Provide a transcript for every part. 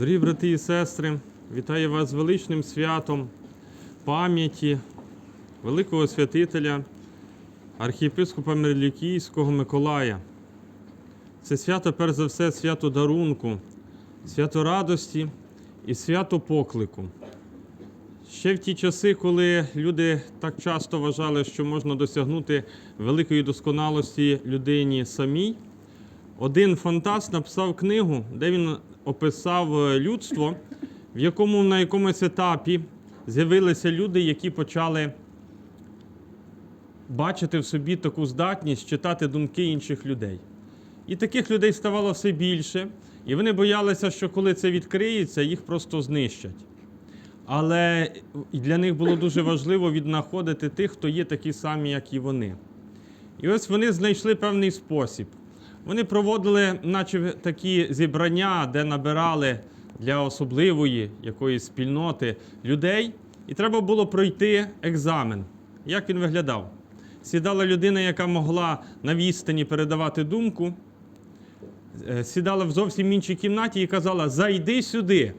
Дорогі брати і сестри, вітаю вас з величним святом пам'яті великого святителя архієпископа Мерлікійського Миколая. Це свято, перш за все, свято дарунку, свято радості і свято поклику. Ще в ті часи, коли люди так часто вважали, що можна досягнути великої досконалості людині самій, один фантаст написав книгу, де він описав е, людство, в якому на якомусь етапі з'явилися люди, які почали бачити в собі таку здатність читати думки інших людей. І таких людей ставало все більше, і вони боялися, що коли це відкриється, їх просто знищать. Але для них було дуже важливо віднаходити тих, хто є такі самі, як і вони. І ось вони знайшли певний спосіб. Вони проводили, наче такі зібрання, де набирали для особливої якоїсь спільноти людей, і треба було пройти екзамен. Як він виглядав? Сідала людина, яка могла на відстані передавати думку, е, сідала в зовсім іншій кімнаті і казала: Зайди сюди.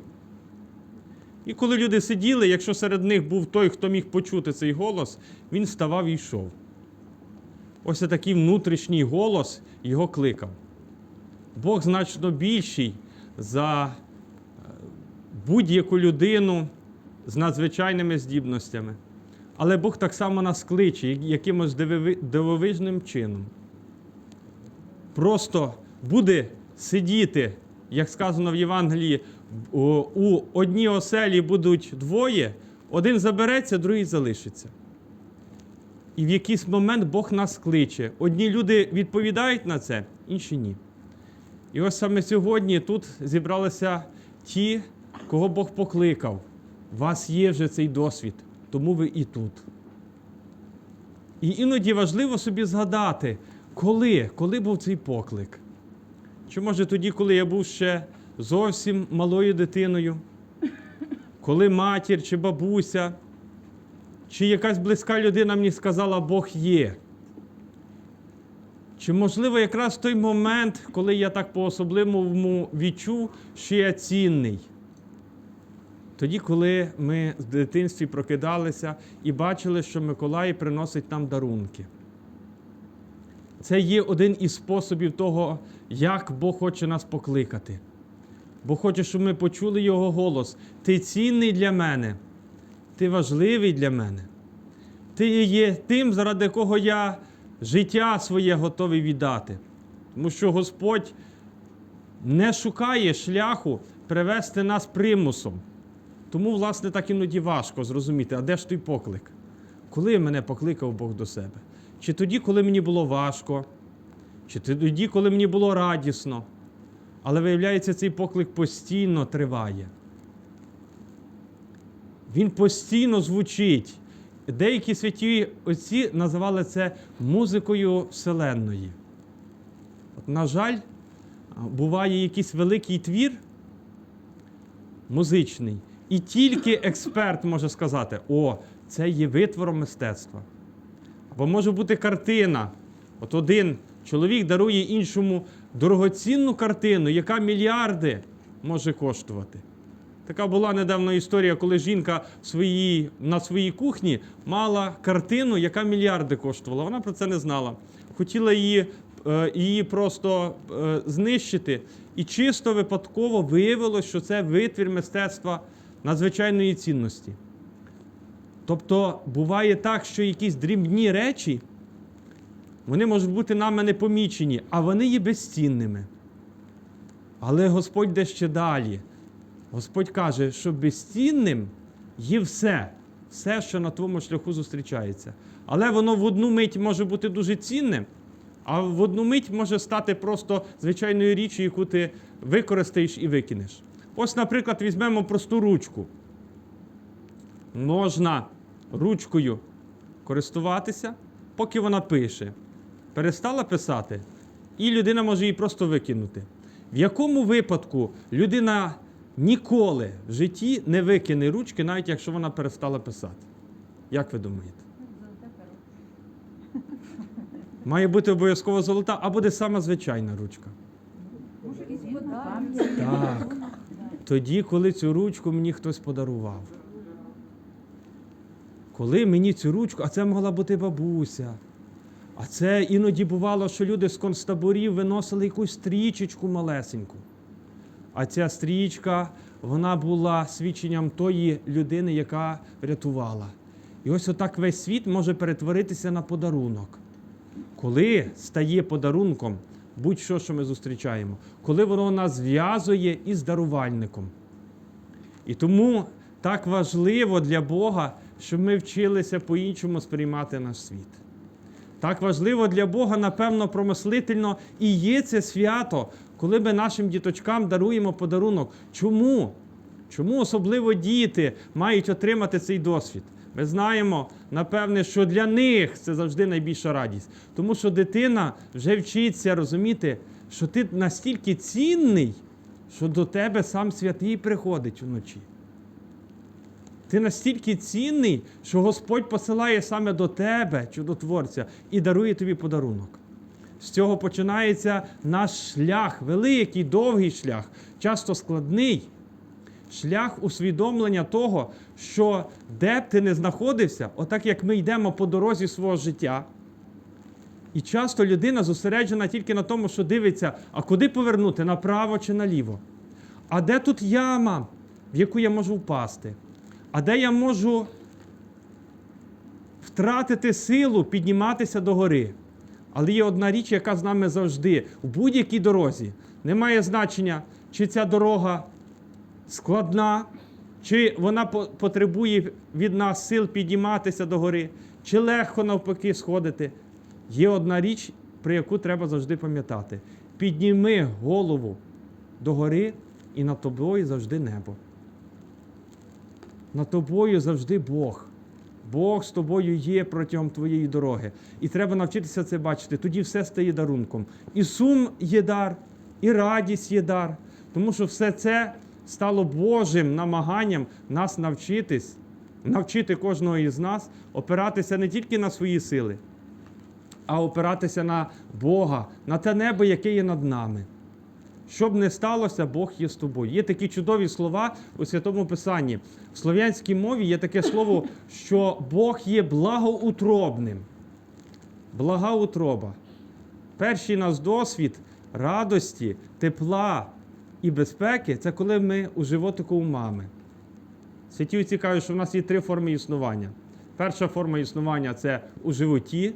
І коли люди сиділи, якщо серед них був той, хто міг почути цей голос, він вставав і йшов. Ось такий внутрішній голос його кликав. Бог значно більший за е, будь-яку людину з надзвичайними здібностями. Але Бог так само нас кличе якимось дивовижним чином. Просто буде сидіти, як сказано в Євангелії, у у одній оселі будуть двоє, один забереться, другий залишиться. І в якийсь момент Бог нас кличе. Одні люди відповідають на це, інші ні. І ось саме сьогодні тут зібралися ті, кого Бог покликав. У вас є вже цей досвід, тому ви і тут. І іноді важливо собі згадати, коли, коли був цей поклик. Чи може тоді, коли я був ще зовсім малою дитиною, коли матір чи бабуся, чи якась близька людина мені сказала, Бог є. Чи можливо якраз той момент, коли я так по-особливому відчув, що я цінний? Тоді, коли ми в дитинстві прокидалися і бачили, що Миколай приносить нам дарунки. Це є один із способів того, як Бог хоче нас покликати. Бо хоче, щоб ми почули Його голос. Ти цінний для мене, ти важливий для мене. Ти є тим, заради кого я життя своє готовий віддати. Тому що Господь не шукає шляху привести нас примусом. Тому, власне, так іноді важко зрозуміти, а де ж той поклик? Коли мене покликав Бог до себе? Чи тоді, коли мені було важко, чи тоді, коли мені було радісно. Але виявляється, цей поклик постійно триває. Він постійно звучить. Деякі святі отці називали це музикою Вселенної. От, на жаль, буває якийсь великий твір музичний, і тільки експерт може сказати: о, це є витвором мистецтва. Або може бути картина. От один чоловік дарує іншому дорогоцінну картину, яка мільярди може коштувати. Така була недавно історія, коли жінка в своїй, на своїй кухні мала картину, яка мільярди коштувала. Вона про це не знала. Хотіла її, е, її просто е, знищити. І чисто випадково виявилось, що це витвір мистецтва надзвичайної цінності. Тобто буває так, що якісь дрібні речі, вони можуть бути нами не помічені, а вони є безцінними. Але Господь йде ще далі. Господь каже, що безцінним є все, все, що на твоєму шляху зустрічається. Але воно в одну мить може бути дуже цінним, а в одну мить може стати просто звичайною річчю, яку ти використаєш і викинеш. Ось, наприклад, візьмемо просту ручку. Можна ручкою користуватися, поки вона пише. Перестала писати, і людина може її просто викинути. В якому випадку людина ніколи в житті не викине ручки, навіть якщо вона перестала писати? Як ви думаєте? Має бути обов'язково золота, а буде сама звичайна ручка. Так. Тоді, коли цю ручку мені хтось подарував. Коли мені цю ручку, а це могла бути бабуся. А це іноді бувало, що люди з концтаборів виносили якусь стрічечку малесеньку. А ця стрічка, вона була свідченням тої людини, яка врятувала. І ось отак весь світ може перетворитися на подарунок. Коли стає подарунком будь-що, що ми зустрічаємо, коли воно нас зв'язує із дарувальником. І тому так важливо для Бога, щоб ми вчилися по-іншому сприймати наш світ. Так важливо для Бога, напевно, промислительно і є це свято, коли ми нашим діточкам даруємо подарунок. Чому? Чому особливо діти мають отримати цей досвід? Ми знаємо, напевне, що для них це завжди найбільша радість. Тому що дитина вже вчиться розуміти, що ти настільки цінний, що до тебе сам святий приходить вночі. Ти настільки цінний, що Господь посилає саме до тебе, чудотворця, і дарує тобі подарунок. З цього починається наш шлях, великий, довгий шлях, часто складний. Шлях усвідомлення того, що де б ти не знаходився, отак як ми йдемо по дорозі свого життя. І часто людина зосереджена тільки на тому, що дивиться, а куди повернути, направо чи наліво. А де тут яма, в яку я можу впасти? А де я можу втратити силу підніматися до гори? Але є одна річ, яка з нами завжди у будь-якій дорозі. Немає значення, чи ця дорога складна, чи вона потребує від нас сил підніматися до гори, чи легко навпаки сходити. Є одна річ, про яку треба завжди пам'ятати: підніми голову до гори, і над тобою завжди небо. Над тобою завжди Бог. Бог з тобою є протягом твоєї дороги. І треба навчитися це бачити. Тоді все стає дарунком. І сум є дар, і радість є дар. Тому що все це стало Божим намаганням нас навчитись, навчити кожного із нас опиратися не тільки на свої сили, а опиратися на Бога, на те небо, яке є над нами. Щоб не сталося, Бог є з тобою. Є такі чудові слова у Святому Писанні. В слов'янській мові є таке слово, що Бог є благоутробним. Благоутроба. Перший наш досвід радості, тепла і безпеки це коли ми у животику у мами. Святі кажуть, що в нас є три форми існування. Перша форма існування це у животі,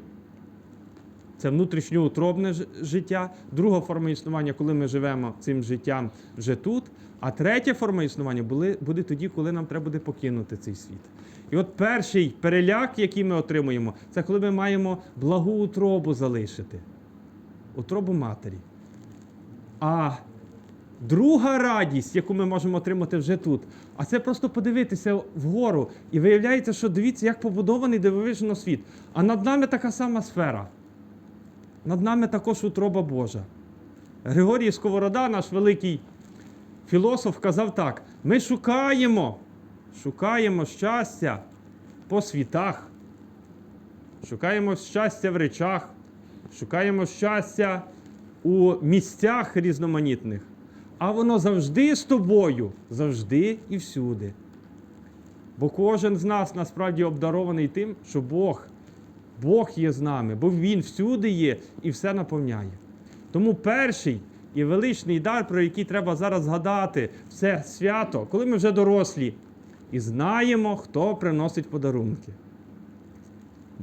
це внутрішньоутробне життя. Друга форма існування, коли ми живемо цим життям вже тут. А третя форма існування буде тоді, коли нам треба буде покинути цей світ. І от перший переляк, який ми отримуємо, це коли ми маємо благу утробу залишити, утробу матері. А друга радість, яку ми можемо отримати вже тут, а це просто подивитися вгору. І виявляється, що дивіться, як побудований дивовижно світ. А над нами така сама сфера. Над нами також утроба Божа. Григорій Сковорода, наш великий філософ, казав так: ми шукаємо, шукаємо щастя по світах, шукаємо щастя в речах, шукаємо щастя у місцях різноманітних. А воно завжди з тобою, завжди і всюди. Бо кожен з нас насправді обдарований тим, що Бог, Бог є з нами, бо Він всюди є і все наповняє. Тому перший і величний дар, про який треба зараз згадати, це свято, коли ми вже дорослі і знаємо, хто приносить подарунки.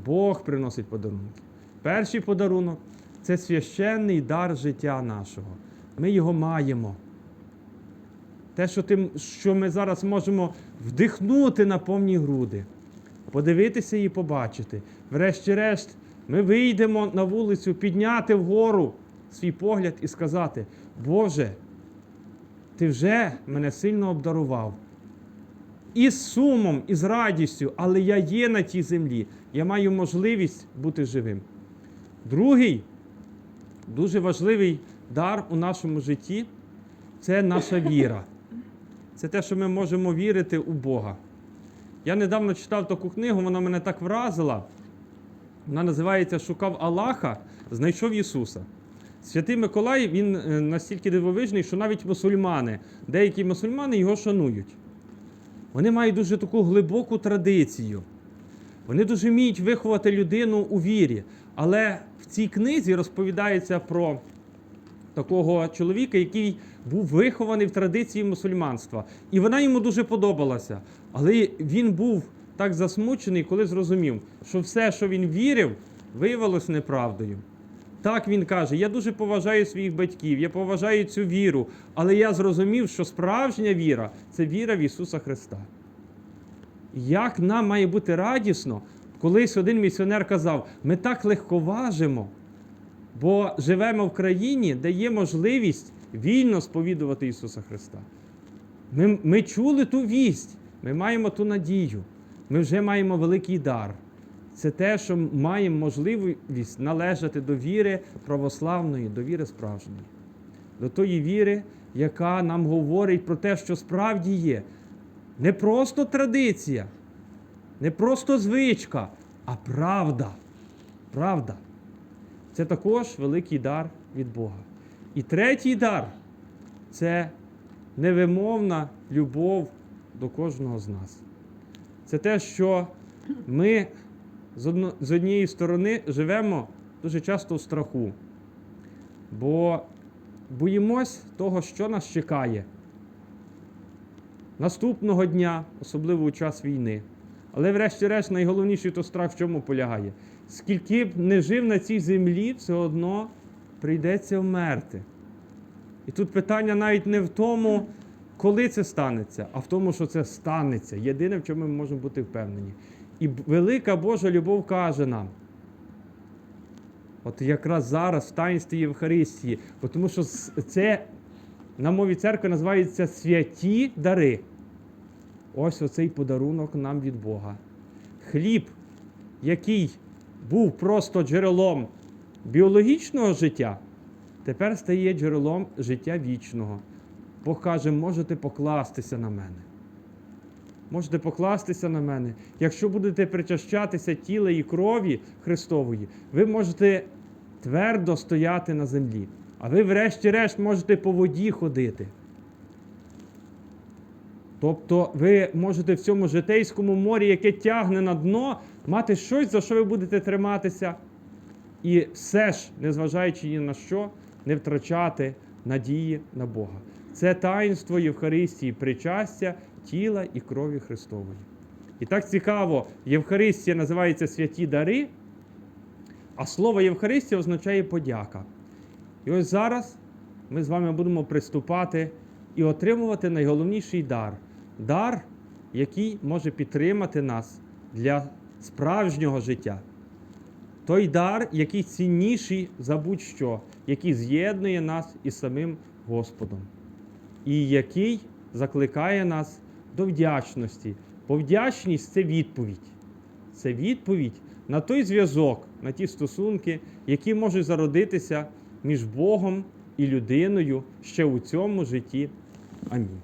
Бог приносить подарунки. Перший подарунок це священний дар життя нашого. Ми його маємо. Те, що, ти, що ми зараз можемо вдихнути на повні груди, подивитися і побачити. Врешті-решт, ми вийдемо на вулицю, підняти вгору свій погляд і сказати: Боже, ти вже мене сильно обдарував. І з сумом, і з радістю, але я є на тій землі. Я маю можливість бути живим. Другий дуже важливий дар у нашому житті це наша віра. Це те, що ми можемо вірити у Бога. Я недавно читав таку книгу, вона мене так вразила. Вона називається Шукав Аллаха, знайшов Ісуса. Святий Миколай він е, настільки дивовижний, що навіть мусульмани, деякі мусульмани його шанують. Вони мають дуже таку глибоку традицію. Вони дуже вміють виховати людину у вірі. Але в цій книзі розповідається про такого чоловіка, який був вихований в традиції мусульманства. І вона йому дуже подобалася. Але він був так засмучений, коли зрозумів, що все, що він вірив, виявилось неправдою. Так він каже: я дуже поважаю своїх батьків, я поважаю цю віру, але я зрозумів, що справжня віра це віра в Ісуса Христа. Як нам має бути радісно, колись один місіонер казав: ми так легковажимо, бо живемо в країні, де є можливість вільно сповідувати Ісуса Христа. Ми, ми чули ту вість, ми маємо ту надію, ми вже маємо великий дар. Це те, що маємо можливість належати до віри православної, до віри справжньої, до тої віри, яка нам говорить про те, що справді є не просто традиція, не просто звичка, а правда. Правда. Це також великий дар від Бога. І третій дар це невимовна любов до кожного з нас. Це те, що ми з, однієї сторони живемо дуже часто в страху, бо боїмось того, що нас чекає наступного дня, особливо у час війни. Але, врешті-решт, найголовніший то страх в чому полягає? Скільки б не жив на цій землі, все одно прийдеться вмерти. І тут питання навіть не в тому, коли це станеться, а в тому, що це станеться. Єдине, в чому ми можемо бути впевнені. І велика Божа любов каже нам. От якраз зараз в таїнстві Євхаристії, тому що це на мові церкви називається святі дари. Ось оцей подарунок нам від Бога. Хліб, який був просто джерелом біологічного життя, тепер стає джерелом життя вічного. Бог каже, можете покластися на мене. Можете покластися на мене. Якщо будете причащатися тіла і крові Христової, ви можете твердо стояти на землі. А ви, врешті-решт, можете по воді ходити. Тобто ви можете в цьому житейському морі, яке тягне на дно, мати щось, за що ви будете триматися. І все ж, незважаючи ні на що, не втрачати надії на Бога. Це таїнство Євхаристії, причастя тіла і крові Христової. І так цікаво, Євхаристія називається святі дари, а слово Євхаристія означає подяка. І ось зараз ми з вами будемо приступати і отримувати найголовніший дар дар, який може підтримати нас для справжнього життя. Той дар, який цінніший за будь-що, який з'єднує нас із самим Господом, і який закликає нас до вдячності. Бо вдячність це відповідь. Це відповідь на той зв'язок, на ті стосунки, які можуть зародитися між Богом і людиною ще у цьому житті. Амінь.